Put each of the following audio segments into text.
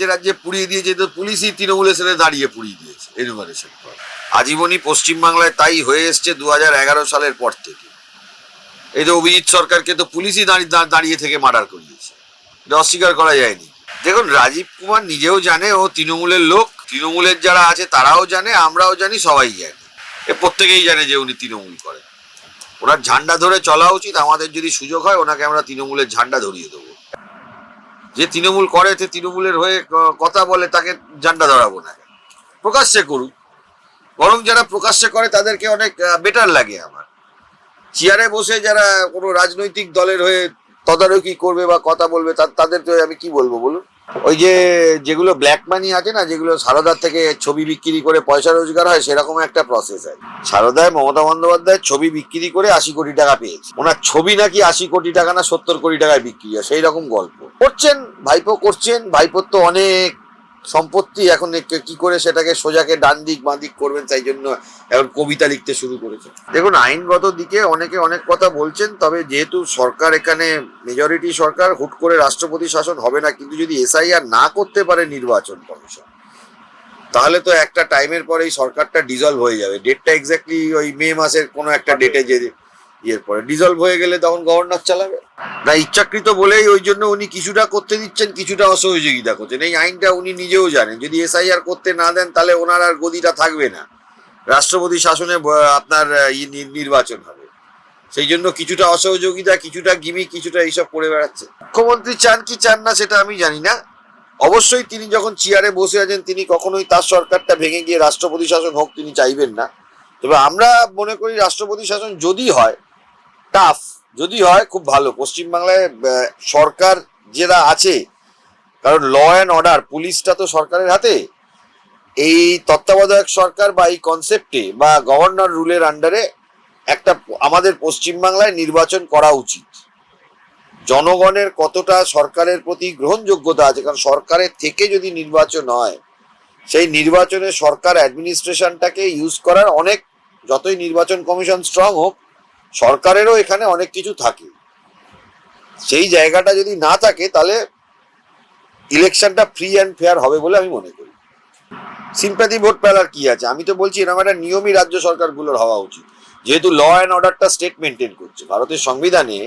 রাজ্যে রাজ্যে পুড়িয়ে দিয়েছে, তো পুলিশই তৃণমূলের সাথে দাঁড়িয়ে পুড়িয়ে দিয়েছে, এনুমারেশন আজীবনই পশ্চিমবাংলায় তাই হয়ে এসছে দু সালের পর থেকে। এই তো অভিজিৎ সরকারকে তো পুলিশই দাঁড়িয়ে দাঁড়িয়ে থেকে মার্ডার করিয়েছে। এটা অস্বীকার করা যায়নি। দেখুন, রাজীব কুমার নিজেও জানে, ও তৃণমূলের লোক, তৃণমূলের যারা আছে তারাও জানে, আমরাও জানি, সবাই জানে। এ প্রত্যেকেই জানে যে উনি তৃণমূল করেন। ওনার ঝান্ডা ধরে চলা উচিত, আমাদের যদি সুযোগ হয়, ওনাকে আমরা তৃণমূলের ঝান্ডা ধরিয়ে দেবো। যে তৃণমূল করে সে তৃণমূলের হয়ে কথা বলে, তাকে জান্ডা ধরাবো না। প্রকাশ্যে করুক। বরং যারা প্রকাশ্যে করে, তাদেরকে অনেক বেটার লাগে আমার। চেয়ারে বসে যারা কোনো রাজনৈতিক দলের হয়ে তদারকি করবে বা কথা বলবে তাদের তো আমি কি বলব বলুন? ওই যে যেগুলো ব্ল্যাক মানি আছে না, যেগুলো সারদার থেকে ছবি বিক্রি করে পয়সা রোজগার হয়, সেরকম একটা প্রসেস হয় সারদায় মমতা বন্দ্যোপাধ্যায় ছবি বিক্রি করে আশি কোটি টাকা পেয়েছে। ওনার ছবি নাকি আশি কোটি টাকা না সত্তর কোটি টাকায় বিক্রি হয় সেই রকম গল্প। করছেন, ভাইপো করছেন, ভাইপোর তো অনেক সম্পত্তি এখন কি করে সেটাকে সোজাকে ডান দিক, বাঁ দিক করবেন তাই জন্য এখন কবিতা লিখতে শুরু করেছে। দেখুন, আইনগত দিকে অনেকে অনেক কথা বলছেন, তবে যেহেতু সরকার এখানে মেজরিটি সরকার, হুট করে রাষ্ট্রপতি শাসন হবে না, কিন্তু যদি এসআইআর না করতে পারে নির্বাচন কমিশন, তাহলে তো একটা টাইমের পরে এই সরকারটা ডিজলভ হয়ে যাবে। ডেটটা এক্স্যাক্টলি ওই মে মাসের কোনো একটা ডেটে যে ইয়ের পরে ডিজলভ হয়ে গেলে তখন গভর্নর চালাবে। না, ইচ্ছাকৃত বলেই ওই জন্য উনি কিছুটা করতে দিচ্ছেন, কিছুটা অসহযোগিতা করছেন। এই আইনটা উনি নিজেও জানেন। যদি এসআইআর করতে না দেন, তাহলে ওনার আর গদিটা থাকবে না। রাষ্ট্রপতি শাসনে আপনার নির্বাচন হবে। সেই জন্য কিছুটা অসহযোগিতা, কিছুটা গিমি, কিছুটা এইসব করে বেড়াচ্ছে। মুখ্যমন্ত্রী চান কি চান না, সেটা আমি জানি না। অবশ্যই তিনি যখন চেয়ারে বসে আছেন, তিনি কখনোই তার সরকারটা ভেঙে গিয়ে রাষ্ট্রপতি শাসন হোক তিনি চাইবেন না। তবে আমরা মনে করি রাষ্ট্রপতি শাসন যদি হয় টাফ যদি হয়, খুব ভালো। পশ্চিমবাংলায় সরকার যেটা আছে, কারণ ল অ্যান্ড অর্ডার পুলিশটা তো সরকারের হাতে। এই তত্ত্বাবধায়ক সরকার বা এই কনসেপ্টে বা গভর্নর রুলের আন্ডারে একটা, আমাদের পশ্চিমবাংলায় নির্বাচন করা উচিত। জনগণের কতটা সরকারের প্রতি গ্রহণযোগ্যতা আছে? কারণ সরকারের থেকে যদি নির্বাচন হয়, সেই নির্বাচনে সরকার অ্যাডমিনিস্ট্রেশনটাকে ইউজ করার অনেক, যতই নির্বাচন কমিশন স্ট্রং হোক সরকারেরও এখানে অনেক কিছু থাকে। সেই জায়গাটা যদি না থাকে, তাহলে ইলেকশনটা ফ্রি অ্যান্ড ফেয়ার হবে বলে আমি মনে করি। সিম্প্যাথি ভোট পেলার কি আছে? আমি তো বলছি, এরকম একটা নিয়মই রাজ্য সরকারগুলোর হওয়া উচিত। যেহেতু ল অ্যান্ড অর্ডারটা স্টেট মেনটেন করছে। ভারতের সংবিধানে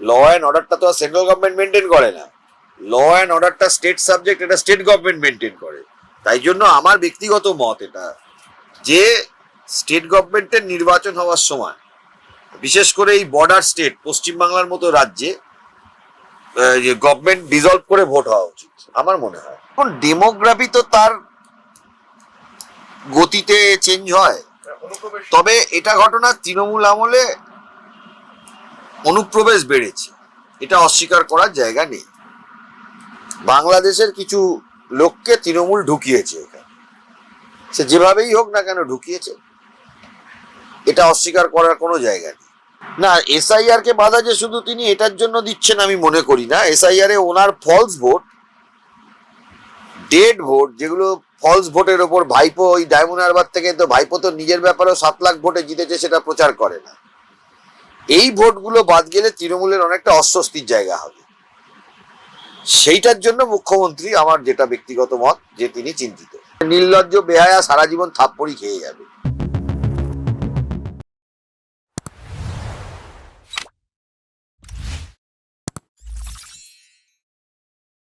ল অ্যান্ড অর্ডারটা তো আর সেন্ট্রাল গভর্নমেন্ট মেনটেন করে না। ল অ্যান্ড অর্ডারটা স্টেট সাবজেক্ট এটা স্টেট গভর্নমেন্ট মেনটেন করে। তাই জন্য আমার ব্যক্তিগত মত এটা, যে স্টেট গভর্নমেন্টের নির্বাচন হওয়ার সময় বিশেষ করে এই বর্ডার স্টেট পশ্চিমবাংলার মতো রাজ্যে গভর্নমেন্ট ডিজলভ করে ভোট হওয়া উচিত, আমার মনে হয়। এখন ডেমোগ্রাফি তো তার গতিতে চেঞ্জ হয়। তবে এটা ঘটনা তৃণমূল আমলে অনুপ্রবেশ বেড়েছে, এটা অস্বীকার করার জায়গা নেই। বাংলাদেশের কিছু লোককে তৃণমূল ঢুকিয়েছে এখানে। সে যেভাবেই হোক না কেন ঢুকিয়েছে এটা অস্বীকার করার কোনো জায়গা নেই। না এসআইআর কে বাধা যে শুধু তিনি এটার জন্য দিচ্ছেন আমি মনে করি না। এসআইআর এ ওনার ফলস ভোট ডেড ভোট যেগুলো ফলস ভোটের ওপর ভাইপো, ওই ডায়মন্ড হারবার থেকে তো ভাইপো তো নিজের ব্যাপারেও সাত লাখ ভোটে জিতেছে, সেটা প্রচার করে না। এই ভোটগুলো বাদ গেলে তৃণমূলের অনেকটা অস্বস্তির জায়গা হবে। সেইটার জন্য মুখ্যমন্ত্রী আমার যেটা ব্যক্তিগত মত, যে তিনি চিন্তিত। নির্লজ্জ, বেহায়া, সারা জীবন থাপ্পড়ি খেয়ে যাবে।